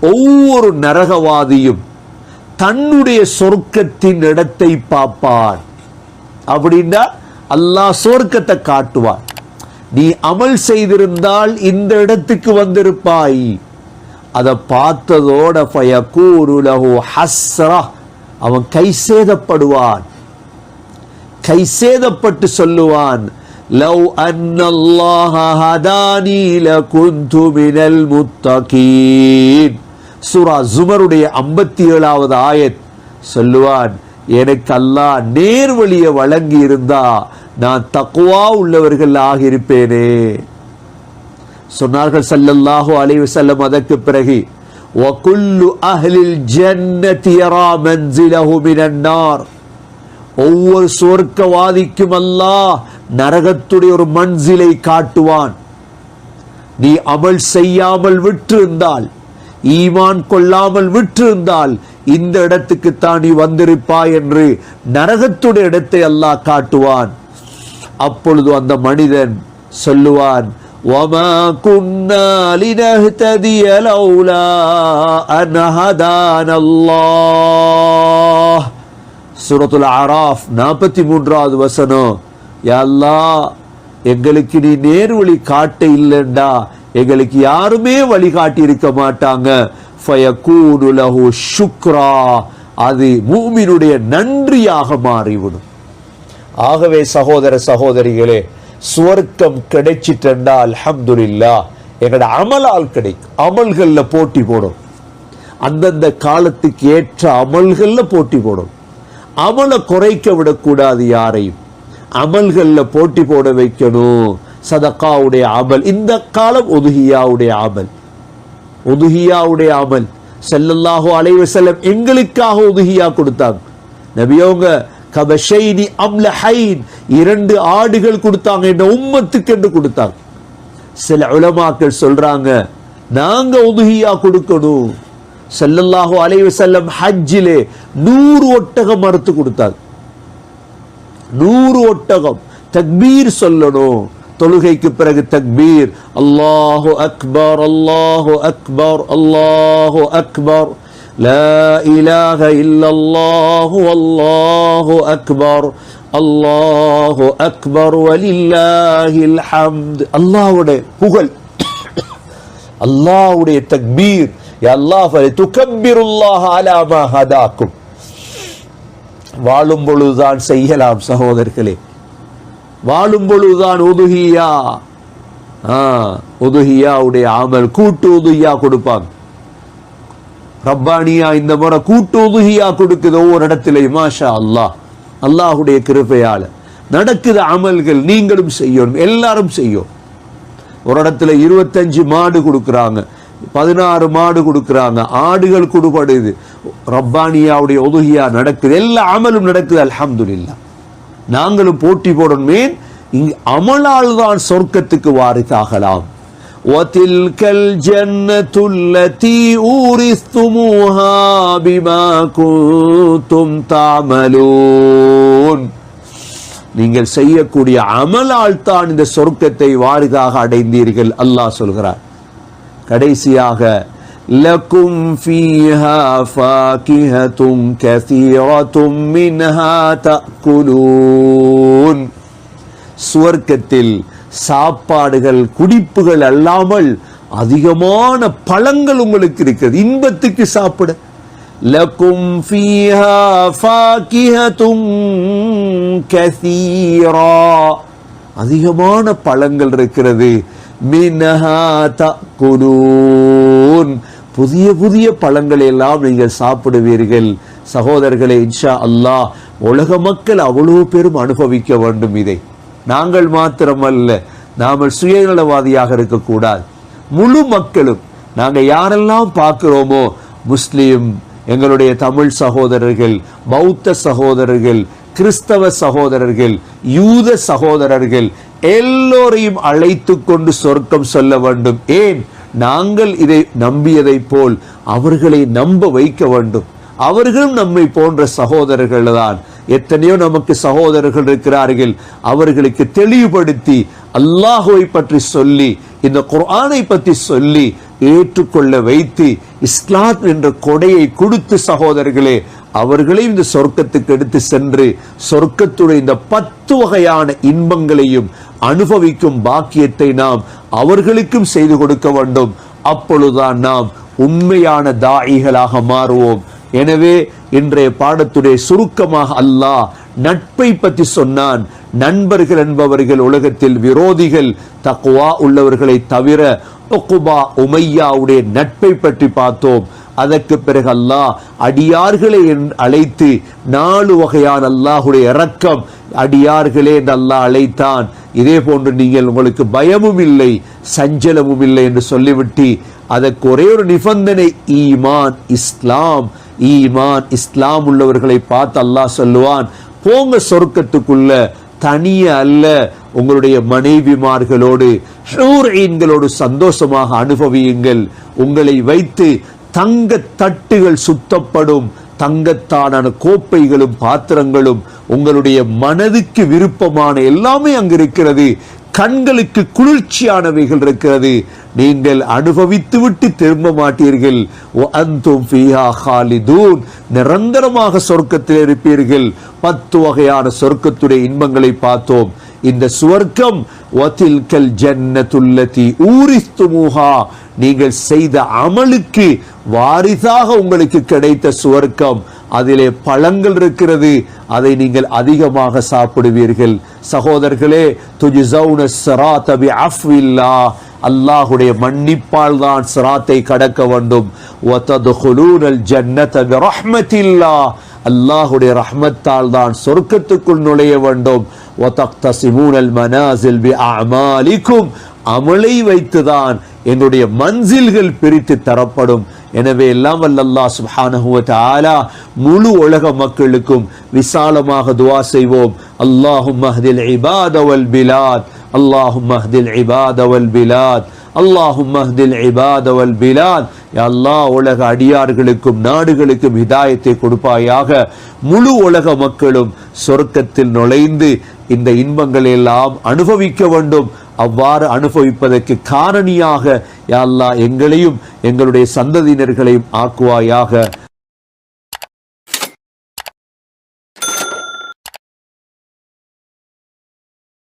ஒவ்வொரு நரகவாதியும் தன்னுடைய சொர்க்கத்தின் இடத்தை பார்ப்பான். அப்படின்னா அல்லாஹ் சொர்க்கத்தை காட்டுவார் நீ அமல் செய்திருந்தால் இந்த இடத்துக்கு வந்திருப்பாய். அதை பார்த்ததோட ஃபயகூரு ஹஸ்ரா. அவன் கை சேதப்படுவான். கை சேதப்பட்டு சொல்லுவான் லவ் அன்னல்லாஹ ஹதானி லகுந்து மினல் முத்தகீன். சூரா ஜுமருடைய ஐம்பத்தி ஏழாவது ஆயத். சொல்லுவான் எனக்கு அல்லாஹ் நேர்வழியை வழங்கி இருந்தா நான் தக்குவா உள்ளவர்கள் ஆகியிருப்பேனே. சொன்னார்கள் சல்லல்லாஹு அலைவு செல்லம் அதற்கு பிறகு ஒகுல்லு அஹ்லில் ஜன்னத்தியரா மன்சிலஹு மினன்னார் ஒவ்வொரு சொர்க்கவாதிக்கும் அல்லாஹ் நரகத்துடைய ஒரு மன்சிலை காட்டுவான். நீ அமல் செய்யாமல் விட்டிருந்தால் ஈமான் கொள்ளாமல் விட்டிருந்தால் இந்த இடத்துக்கு தான் நீ வந்திருப்பாய் என்று நரகத்துடைய இடத்தை அல்லாஹ் காட்டுவான் அப்பொழுது அந்த மனிதன் சொல்லுவான் وَمَا كُنَّا لِنَهْتَدِيَ لَوْلَا أَنْ هَدَانَا اللَّهُ சூரத்துல் ஆராஃப் நாற்பத்தி மூன்றாவது வசனம் யா அல்லாஹ் எங்களுக்கு நீ நேர்வழி காட்ட இல்லைண்டா எங்களுக்கு யாருமே வழிகாட்டி இருக்க மாட்டாங்க. ஃபயகூனு லஹு ஷுக்ரா. அது மூமினுடைய நன்றியாக மாறிவிடும். ஆகவே சகோதர சகோதரிகளே சுவர்க்கம் கிடைச்சிட்டா அல்ஹம்துலில்லாஹ் எங்களோட அமலால் கிடைக்கும். அமல்கள்ல போட்டி போடும். அந்தந்த காலத்துக்கு ஏற்ற அமல்கள்ல போட்டி போடும். அமலை குறைக்க விடக்கூடாது யாரையும். அமல்கள்ல போட்டி போட வைக்கணும். சதக்காவுடைய அமல். இந்த காலம் ஒதுகியாவுடைய அமல். ஒதுகியாவுடைய அமல். செல்லல்லாஹோ அலைவ செல்லம் எங்களுக்காக ஒதுகியா கொடுத்தாங்க. நபியோங்க கபஷைனி அம்லஹைன் இரண்டு ஆடுகள் கொடுத்தாங்க என்ற உம்மத்துக்கு என்று கொடுத்தாங்க. சில உலமாக்கள் சொல்றாங்க நாங்க ஒதுகியா கொடுக்கணும். செல்லல்லாஹோ அலைஹி வஸல்லம் ஹஜ்ஜிலே நூறு ஒட்டகம் மறுத்து கொடுத்தாங்க. நூறு ஒட்டகம். தக்பீர் சொல்லணும். தொழுகைக்கு பிறகு தக்பீர் அல்லாஹு அக்பர் அல்லாஹு அக்பர் அல்லாஹு அக்பர் لا إله إلا الله والله أكبر الله أكبر ولله الحمد அல்லாஹ்வுடைய புகழ் அல்லாஹ்வுடைய தக்பீர் யா அல்லாஹ் துக்கப்பிருல்லாஹ் அலா மா ஹதாக்கும் வாழும் பொழுதுதான் செய்யலாம் சகோதரர்களே வாழும் பொழுதுதான் உதுகியா ஆ உதுகியாவுடைய அமல் கூட்டு உதுகியா கொடுப்பாங்க. ரப்பானியா இந்த முறை கூட்டு உதுகியா கொடுக்குது ஒவ்வொரு இடத்திலையும் மாஷா அல்லாஹ். அல்லாஹுடைய கிருபையால. நடக்குது அமல்கள் நீங்களும் செய்யணும் எல்லாரும் செய்யும் ஒரு இடத்துல இருபத்தஞ்சு மாடு கொடுக்குறாங்க பதினாறு மாடு கொடுக்குறாங்க ஆடுகள் கொடுபடுது. ரப்பானியாவுடைய உதுகியா நடக்குது எல்லா அமலும் நடக்குது அலமதுல்லா நாங்களும் போட்டி போடணுமே இங்கு அமலால் தான் சொர்க்கத்துக்கு வாரிசாகலாம் وَتِلْكَ الْجَنَّةُ الَّتِي أُورِثْتُمُوهَا بِمَا كُنتُمْ تَعْمَلُونَ நீங்கள் செய்யக்கூடிய அமலால் தான் இந்த சொர்க்கத்தை வாரிதாக அடைந்தீர்கள் அல்லாஹ் சொல்கிறார் கடைசியாக லக்கும் ஃபீஹா فاكهة كثيرة منها تأكلون. சுவர்க்கத்தில் சாப்பாடுகள் குடிப்புகள் அல்லாமல் அதிகமான பழங்கள் உங்களுக்கு இருக்கிறது. இன்பத்துக்கு சாப்பிட. லக்கும் ஃபீஹா ஃபாகிஹத்தும் கஸீரா அதிகமான பழங்கள் இருக்கிறது. மினஹா தஅக்குலூன் புதிய புதிய பழங்களை எல்லாம் நீங்கள் சாப்பிடுவீர்கள். சகோதரர்களே இன்ஷா அல்லாஹ் உலக மக்கள் அவ்வளோ பேரும் அனுபவிக்க வேண்டும் இதை. நாங்கள் மாத்திரமல்ல நாம் சுயநலவாதியாக இருக்கக்கூடாது. முழு மக்களும் நாங்கள் யாரெல்லாம் பார்க்குறோமோ முஸ்லீம் எங்களுடைய தமிழ் சகோதரர்கள் பௌத்த சகோதரர்கள் கிறிஸ்தவ சகோதரர்கள் யூத சகோதரர்கள் எல்லோரையும் அழைத்து கொண்டு சொர்க்கம் சொல்ல வேண்டும். ஏன்? நாங்கள் இதை நம்பியதைப் போல் அவர்களை நம்ப வைக்க வேண்டும். அவர்களும் நம்மை போன்ற சகோதரர்கள் தான். எத்தனையோ நமக்கு சகோதரர்கள் இருக்கிறார்கள். அவர்களுக்கு தெளிவுபடுத்தி அல்லாஹுவை பற்றி சொல்லி இந்த குர்ஆனை பற்றி சொல்லி ஏற்றுக்கொள்ள வைத்து இஸ்லாம் என்ற கொடையை கொடுத்து சகோதரர்களே அவர்களையும் இந்த சொர்க்கத்துக்கு எடுத்து சென்று சொர்க்கத்துடைய இந்த பத்து வகையான இன்பங்களையும் அனுபவிக்கும் பாக்கியத்தை நாம் அவர்களுக்கும் செய்து கொடுக்க வேண்டும். அப்பொழுதுதான் நாம் உண்மையான தாயிகளாக மாறுவோம். எனவே இன்றைய பாடத்துடைய சுருக்கமாக அல்லாஹ் நட்பை பற்றி சொன்னான். நண்பர்கள் என்பவர்கள் உலகத்தில் விரோதிகள் தக்குவா உள்ளவர்களை தவிர உமையாவுடைய நட்பை பற்றி பார்த்தோம். அதற்கு பிறகு அல்லாஹ் அடியார்களை அழைத்து நாலு வகையான அல்லாஹுடைய இரக்கம் அடியார்களே என்று அல்லாஹ் அழைத்தான். இதே போன்று நீங்கள் உங்களுக்கு பயமும் இல்லை சஞ்சலமும் இல்லை என்று சொல்லிவிட்டு அதற்கு ஒரே ஒரு நிபந்தனை ஈமான் இஸ்லாம். ஈமான் இஸ்லாம் உள்ளவர்களை பார்த்து அல்லாஹ் சொல்லுவான் போங்க சொர்க்கத்துக்குள்ள தனிய அல்ல உங்களுடைய மனைவிமார்களோடு ஷூர்ஈன்களோடு சந்தோஷமாக அனுபவியுங்கள். உங்களை வைத்து தங்க தட்டுகள் சுத்தப்படும். தங்கத்தான கோப்பைகளும் பாத்திரங்களும் உங்களுடைய மனதுக்கு விருப்பமான எல்லாமே அங்கு இருக்கிறது. கண்களுக்கு குளிர்ச்சியானவைகள் இருக்கிறது. நீங்கள் அனுபவித்து விட்டு திரும்ப மாட்டீர்கள். நிரந்தரமாக சொர்க்கத்தில் இருப்பீர்கள். பத்து வகையான சொர்க்கத்துடைய இன்பங்களை பார்த்தோம். இந்த சுவர்க்கம் ஜன்னத்துல்லதி ஊரிஸ்துமுகா நீங்கள் செய்த அமலுக்கு வாரிசாக உங்களுக்கு கிடைத்த சுவர்க்கம். அதிலே பழங்கள் இருக்கிறது. அதை நீங்கள் அதிகமாக சாப்பிடுவீர்கள். சகோதரர்களே துஜிசௌன ஸராத பிஅஃவில்லா. அல்லாஹுடைய மன்னிப்பால் தான் சிராத்தை கடக்க வேண்டும். வததுகுலூனல் ஜன்னத பிரஹ்மத்தில்லா. அல்லாஹுடைய ரஹ்மத்தால் தான் சொர்க்கத்துக்குள் நுழைய வேண்டும். வதக்தசிமூனல் மனாசில் பிஅமாலிக்கும். அமலை வைத்துதான் என்னுடைய மஞ்சில்கள் பிரித்து தரப்படும். எனவே எல்லாம் வல்லல்லா சுஹானஹுவத் ஆலா முழு உலக மக்களுக்கும் விசாலமாக துவா செய்வோம். அல்லாஹும் மஹதில் இபாதவல் பிலாத். அல்லாஹும் மஹதில் இபாதவல் பிலாத். அல்லாஹும் மஹ்தில் இபாதவல் பிலாத். அல்லா உலக அடியார்களுக்கும் நாடுகளுக்கும் இதாயத்தை கொடுப்பாயாக. முழு உலக மக்களும் சொர்க்கத்தில் நுழைந்து இந்த இன்பங்களை எல்லாம் அனுபவிக்க வேண்டும். அவ்வாறு அனுபவிப்பதற்கு காரணியாக யா எங்களையும் எங்களுடைய சந்ததியினர்களையும் ஆக்குவாயாக.